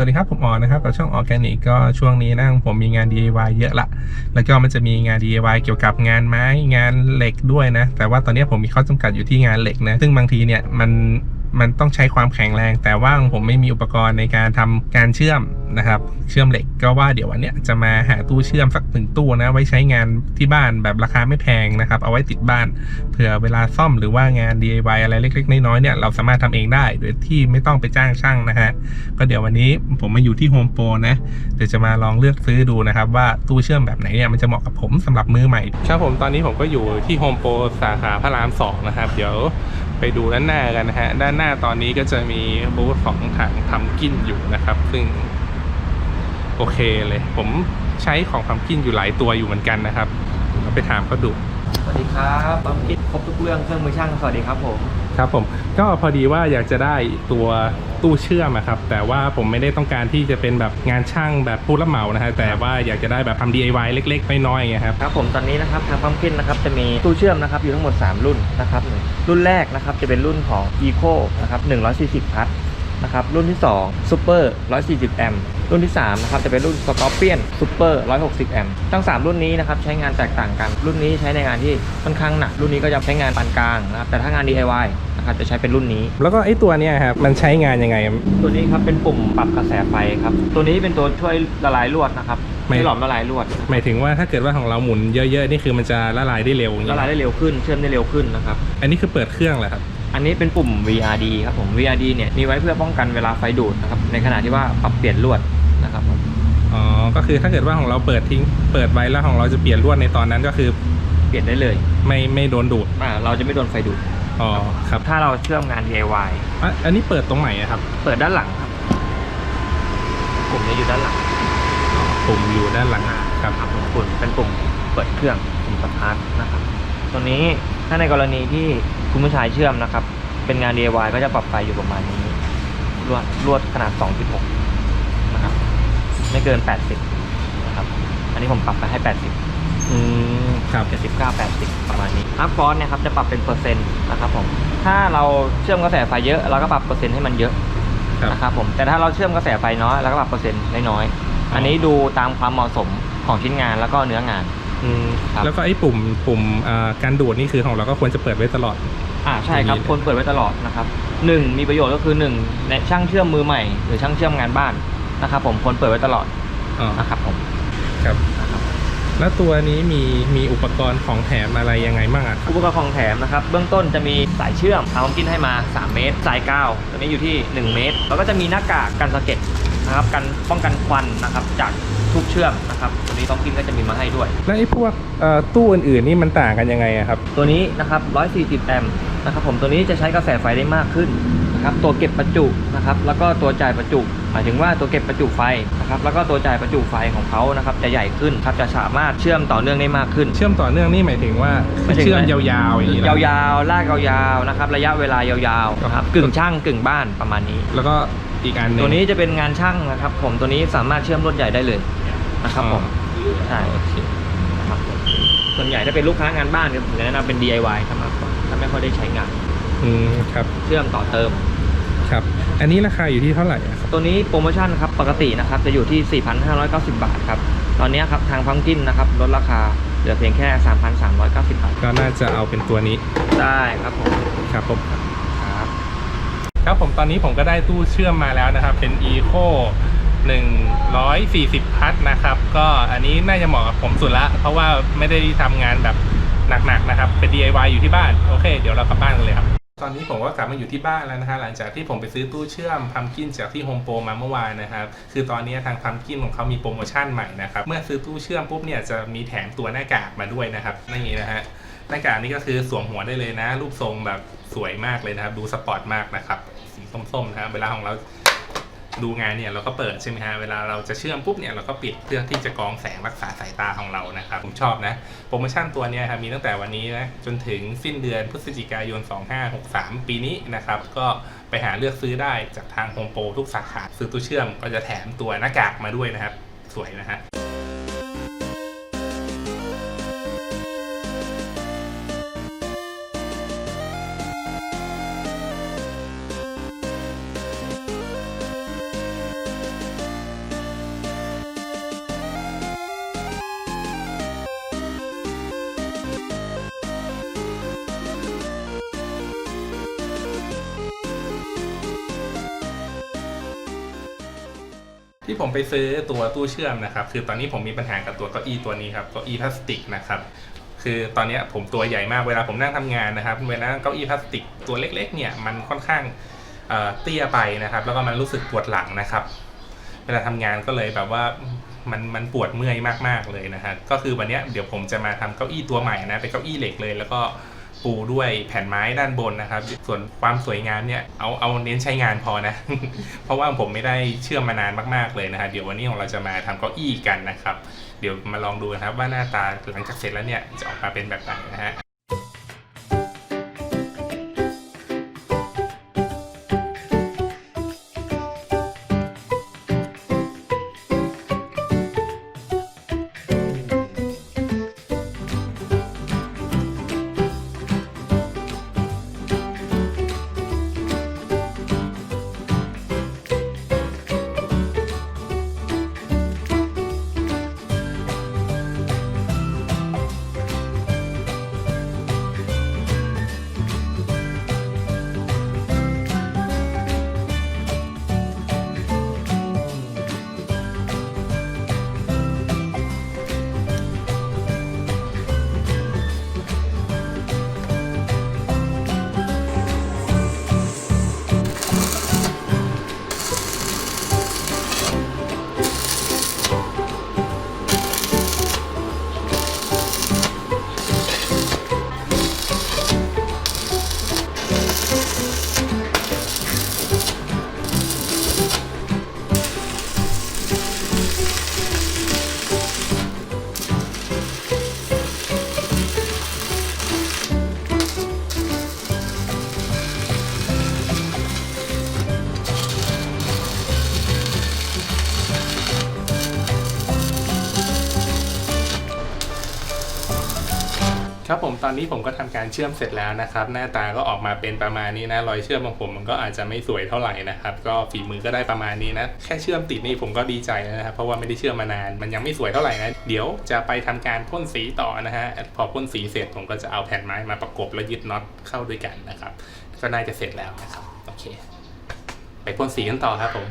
วัสดีครับ ผมออนะครับกับช่องออร์แกนิกก็ช่วงนี้นะผมมีงาน DIY เยอะละ แล้วก็มันจะมีงาน DIY เกี่ยวกับงานไม้งานเหล็กด้วยนะ แต่ว่าตอนนี้ผมมีข้อจำกัดอยู่ที่งานเหล็กนะ ซึ่งบางทีเนี่ยมัน มันต้องใช้ความแข็งแรง แต่ว่าผมไม่มีอุปกรณ์ในการทำการเชื่อมนะครับ เชื่อมเหล็กก็ว่าเดี๋ยววันเนี้ยจะมาหาตู้เชื่อมสักหนึ่งตู้นะไว้ใช้งานที่บ้านแบบราคาไม่แพงนะครับ เอาไว้ติดบ้านเผื่อเวลาซ่อมหรือว่างาน DIY อะไรเล็ก ๆ น้อยๆเนี่ยเราสามารถทำเองได้โดยที่ไม่ต้องไปจ้างช่างนะฮะก็เดี๋ยววันนี้ผมมาอยู่ที่ Home Pro นะเดี๋ยวจะมาลองเลือกซื้อดูนะครับ ว่าตู้เชื่อมแบบไหนเนี่ยมันจะเหมาะกับผมสำหรับมือใหม่ ครับผมตอนนี้ผมก็อยู่ที่ Home Pro สาขาพระราม2นะครับเดี๋ยว ไปดูด้านหน้ากันนะฮะ ด้านหน้าตอนนี้ก็จะมีบูธของถังทำกินอยู่นะครับ ซึ่งโอเคเลย ผมใช้ของทำกินอยู่หลายตัวอยู่เหมือนกันนะครับเราไปถามเขาดู สวัสดีครับปั๊มคิดครบทุกเรื่องเครื่องมือช่าง สวัสดีครับผม ครับผมก็พอดีว่าอยากจะได้ตัวตู้เชื่อมครับแต่ว่าผมไม่ได้ต้องการที่จะเป็นแบบงานช่างแบบผู้รับเหมานะฮะแต่ว่าอยากจะได้แบบทำ DIY เล็กๆน้อยๆอย่างเงี้ยครับครับผมตอนนี้นะครับทางพัมกินนะครับจะมีตู้เชื่อมนะครับอยู่ทั้งหมด 3 รุ่นนะครับรุ่นแรกนะครับจะเป็นรุ่นของ Eco นะครับ140พัท นะครับรุ่นที่2 Super 140 แอมป์รุ่นที่3นะครับจะเป็นรุ่น Scorpion Super 160 แอมป์ทั้ง 3 รุ่นนี้นะครับใช้งานแตกต่างกัน รุ่นนี้ใช้ในงานที่ค่อนข้างหนักรุ่นนี้ก็จะใช้งานปานกลางนะครับแต่ถ้างาน DIY นะครับจะใช้เป็นรุ่นนี้ แล้วก็ไอ้ตัวเนี้ยครับมันใช้งานยังไงตัวนี้ครับเป็นปุ่มปรับกระแสไฟครับตัวนี้เป็นตัวช่วยละลายลวดนะครับไม่ช่วยหลอมละลายลวดหมายถึงว่าถ้าเกิดว่าของเราหมุนเยอะๆนี่คือมันจะละลายได้เร็วอย่างละเงี้ยลายได้เร็วขึ้นเชื่อมได้เร็วขึ้นนะครับ อันนี้คือเปิดเครื่องเหรอครับ อันนี้เป็นปุ่ม VRD ครับผม VRD เนี่ยมีไว้เพื่อป้องกันเวลาไฟดูดนะครับในขณะที่ว่าปรับเปลี่ยนลวดนะครับผมอ๋อก็คือถ้าเกิดว่าของเราเปิดทิ้งเปิดไว้แล้วของเราจะเปลี่ยนลวดในตอนนั้นก็คือเปลี่ยนได้เลย ไม่ไม่โดนดูดอ่าเราจะไม่โดนไฟดูดอ๋อครับถ้าเราเชื่อมงาน DIY อะอันนี้เปิดตรงไหนอะครับ เปิดด้านหลังครับปุ่มจะอยู่ด้านหลังปุ่มอยู่ด้านหลังครับครับผมปุ่มเป็นปุ่มเปิดเครื่องปุ่มสตาร์ทนะครับตัวนี้ถ้าในกรณีที่ คุณผู้ชายเชื่อมนะครับ เป็นงาน DIY ก็จะปรับไฟอยู่ประมาณนี้ ลวดลวดขนาด 2.6 นะครับ ไม่เกิน 80 นะครับ อันนี้ผมปรับไปให้ 80 อืมครับ79 80ประมาณนี้อัพฟอนเนี่ยครับจะปรับเป็นเปอร์เซ็นต์นะครับผมถ้าเราเชื่อมกระแสไฟเยอะเราก็ปรับเปอร์เซ็นต์ให้มันเยอะครับนะครับผมแต่ถ้าเราเชื่อมกระแสไฟน้อยเราก็ปรับเปอร์เซ็นต์น้อยๆอันนี้ดูตามความเหมาะสมของชิ้นงานแล้วก็เนื้องาน อืมครับแล้วก็ไอ้ปุ่มปุ่มอ่าการดูดนี่คือของเราก็ควรจะเปิดไว้ตลอด อ่าใช่ครับดีเลยควรเปิดไว้ตลอดนะครับหนึ่งมีประโยชน์ก็คือหนึ่งในช่างเชื่อมมือใหม่ หรือช่างเชื่อมงานบ้านนะครับผมควรเปิดไว้ตลอดอ๋อนะครับผมครับนะครับแล้วตัวนี้มีมีอุปกรณ์ของแถมอะไรยังไงบ้างอะครับอุปกรณ์ของแถมนะครับ เบื้องต้นจะมีสายเชื่อมทางผมกินให้มา 3 เมตร สายกาวตัวนี้อยู่ที่ 1 เมตร แล้วก็จะมีหน้ากากกันสะเก็ดนะครับกันป้องกันควันนะครับจาก ทุกเชื่อมนะครับตัวนี้ต้องกินก็จะมีมาให้ด้วย แล้วไอ้พวกเอ่อตู้อื่นๆนี่มันต่างกันยังไงอะครับ ตัวนี้นะครับ140 แอมป์นะครับผมตัวนี้จะใช้กระแสไฟได้มากขึ้นนะครับตัวเก็บประจุนะครับแล้วก็ตัวจ่ายประจุหมายถึงว่าตัวเก็บประจุไฟนะครับแล้วก็ตัวจ่ายประจุไฟของเขานะครับจะใหญ่ขึ้นครับจะสามารถเชื่อมต่อเนื่องได้มากขึ้น เชื่อมต่อเนื่องนี่หมายถึงว่าหมายถึงเชื่อมยาวๆอย่างนี้เหรยาอวๆลากยาวๆนะครับระยะเวลายาวๆนะครับกึ่งช่างกึ่งบ้านประมาณนี้ แล้วก็ อีกอันหนึงตัวนี้จะเป็นงานช่างนะครับ ผมตัวนี้สามารถเชื่อมรถใหญ่ได้เลยนะครับผมใช่โอเคนะครับผมส่วนใหญ่ถ้าเป็นลูกค้างานบ้านเนี่ยผมจะแนะนำเป็น DIY ครับมากกว่าถ้าไม่ค่อยได้ใช้งานอืมครับเชื่อมต่อเติม ครับ อันนี้ราคาอยู่ที่เท่าไหร่อะครับตัวนี้โปรโมชั่นครับปกตินะครับจะอยู่ที่ 4,590 บาทครับตอนนี้ครับทางพังกินนะครับลดราคาเหลือเพียงแค่ 3,390 บาทก็น่าจะเอาเป็นตัวนี้ได้ครับผมครับผมครับ ครับผมตอนนี้ผมก็ได้ตู้เชื่อมมาแล้วนะครับ เป็น Eco 140 พัทนะครับ ก็อันนี้น่าจะเหมาะกับผมสุดละ เพราะว่าไม่ได้ทำงานแบบหนักๆนะครับ เป็น DIY อยู่ที่บ้าน โอเค เดี๋ยวเรากลับบ้านกันเลยครับ ตอนนี้ผมก็กลับมาอยู่ที่บ้านแล้วนะฮะหลังจากที่ผมไปซื้อตู้เชื่อมพัมกินจากที่โฮมโปรมาเมื่อวานนะครับ คือตอนนี้ทางพัมกินของเขามีโปรโมชั่นใหม่นะครับ เมื่อซื้อตู้เชื่อมปุ๊บเนี่ยจะมีแถมตัวหน้ากากมาด้วยนะครับนี่นะฮะหน้ากากนี่ก็คือสวมหัวได้เลยนะ รูปทรงแบบสวยมากเลยนะครับ ดูสปอร์ตมากนะครับ ส้มๆนะครับเวลาของเราดูงานเนี่ยเราก็เปิดใช่ไหมฮะเวลาเราจะเชื่อมปุ๊บเนี่ยเราก็ปิดเพื่อที่จะกรองแสงรักษาสายตาของเรานะครับผมชอบนะโปรโมชั่นตัวเนี้ยครับมีตั้งแต่วันนี้นะจนถึงสิ้นเดือนพฤศจิกายน 2563 ปีนี้นะครับก็ไปหาเลือกซื้อได้จากทางโฮมโปรทุกสาขาซื้อตู้เชื่อมก็จะแถมตัวหน้ากากมาด้วยนะครับ สวยนะฮะ ที่ผมไปซื้อตัวตู้เชื่อมนะครับ คือตอนนี้ผมมีปัญหากับตัวเก้าอี้ตัวนี้ครับเก้าอี้พลาสติกนะครับคือตอนนี้ผมตัวใหญ่มากเวลาผมนั่งทำงานนะครับ เวลานั่งเก้าอี้พลาสติกตัวเล็ก ๆ เนี่ยมันค่อนข้างเตี้ยไปนะครับ แล้วก็มันรู้สึกปวดหลังนะครับ เวลาทำงานก็เลยแบบว่ามันมันปวดเมื่อยมากๆเลยนะฮะก็คือวันนี้เดี๋ยวผมจะมาทำเก้าอี้ตัวใหม่นะเป็นเก้าอี้เหล็กเลย แล้วก็ ปูด้วยแผ่นไม้ด้านบนนะครับ ส่วนความสวยงามเนี่ยเอาเอาเน้นใช้งานพอนะ เพราะว่าผมไม่ได้เชื่อมมานานมากๆเลยนะฮะเดี๋ยววันนี้เราจะมาทำเก้าอี้กันนะครับ เดี๋ยวมาลองดูนะครับว่าหน้าตาหลังจากเสร็จแล้วเนี่ยจะออกมาเป็นแบบไหนนะฮะ ครับผมตอนนี้ผมก็ทำการเชื่อมเสร็จแล้วนะครับ หน้าตาก็ออกมาเป็นประมาณนี้นะรอยเชื่อมของผมมันก็อาจจะไม่สวยเท่าไหร่นะครับ ก็ฝีมือก็ได้ประมาณนี้นะ แค่เชื่อมติดนี่ผมก็ดีใจแล้วนะครับ เพราะว่าไม่ได้เชื่อมมานาน มันยังไม่สวยเท่าไหร่นะ เดี๋ยวจะไปทำการพ่นสีต่อนะฮะ พอพ่นสีเสร็จผมก็จะเอาแผ่นไม้มาประกบแล้วยึดน็อตเข้าด้วยกันนะครับ ก็น่าจะเสร็จแล้วนะครับ โอเค ไปพ่นสีกันต่อครับผม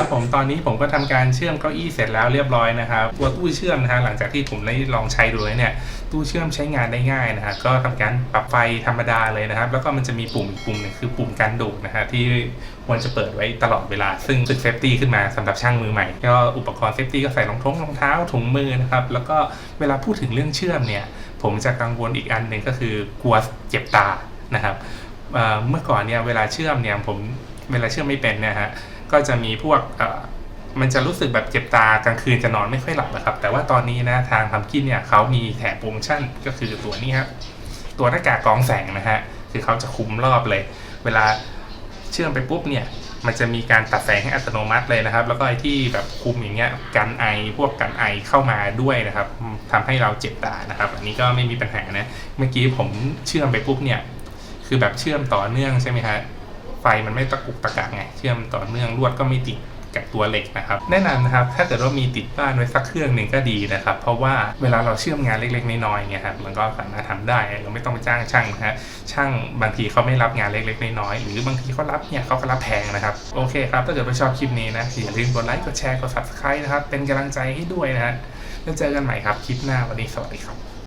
ครับผมตอนนี้ผมก็ทำการเชื่อมเก้าอี้เสร็จแล้วเรียบร้อยนะครับตัวตู้เชื่อมนะฮะหลังจากที่ผมได้ลองใช้ดูเนี่ยตู้เชื่อมใช้งานได้ง่ายนะฮะก็ทำการปรับไฟธรรมดาเลยนะครับ แล้วก็มันจะมีปุ่มอีกปุ่มนึงคือปุ่มการดูดนะฮะที่ควรจะเปิดไว้ตลอดเวลา ซึ่งเป็นเซฟตี้ขึ้นมาสำหรับช่างมือใหม่ ก็อุปกรณ์เซฟตี้ก็ใส่รองท้องรองเท้าถุงมือนะครับแล้วก็เวลาพูดถึงเรื่องเชื่อมเนี่ยผมจะกังวลอีกอันหนึ่งก็คือกลัวเจ็บตานะครับเมื่อก่อนเนี่ยเวลาเชื่อมเนี่ยผมเวลาเชื่อมไม่เป็นเนะฮะ ก็จะมีพวกมันจะรู้สึกแบบเจ็บตากลางคืนจะนอนไม่ค่อยหลับนะครับ แต่ว่าตอนนี้นะทางพัมกินเนี่ยเขามีแถมโปรโมชั่นก็คือตัวนี้ครับตัวหน้ากากกรองแสงนะฮะคือเขาจะคุมรอบเลย เวลาเชื่อมไปปุ๊บเนี่ยมันจะมีการตัดแสงให้อัตโนมัติเลยนะครับ แล้วก็ไอ้ที่แบบคุมอย่างเงี้ยกันไอพวกกันไอเข้ามาด้วยนะครับอืมทำให้เราเจ็บตานะครับ อันนี้ก็ไม่มีปัญหานะ เมื่อกี้ผมเชื่อมไปปุ๊บเนี่ย คือแบบเชื่อมต่อเนื่องใช่ไหมฮะ ไฟมันไม่ตะกุกตะกักไง เชื่อมต่อเนื่องลวดก็ไม่ติดกับตัวเหล็กนะครับ แนะนำนะครับ ถ้าเกิดว่ามีติดบ้านไว้สักเครื่องหนึ่งก็ดีนะครับ เพราะว่าเวลาเราเชื่อมงานเล็กๆน้อยๆเงี้ยครับมันก็สามารถทำได้เราไม่ต้องไปจ้างช่างนะฮะช่างบางทีเขาไม่รับงานเล็กๆน้อยๆหรือบางทีเขารับเนี่ยเขาก็รับแพงนะครับโอเคครับถ้าเกิดว่าชอบคลิปนี้นะอย่าลืมกดไลค์กดแชร์กด subscribe นะครับเป็นกำลังใจให้ด้วยนะฮะแล้วเจอกันใหม่ครับคลิปหน้าวันนี้สวัสดีครับ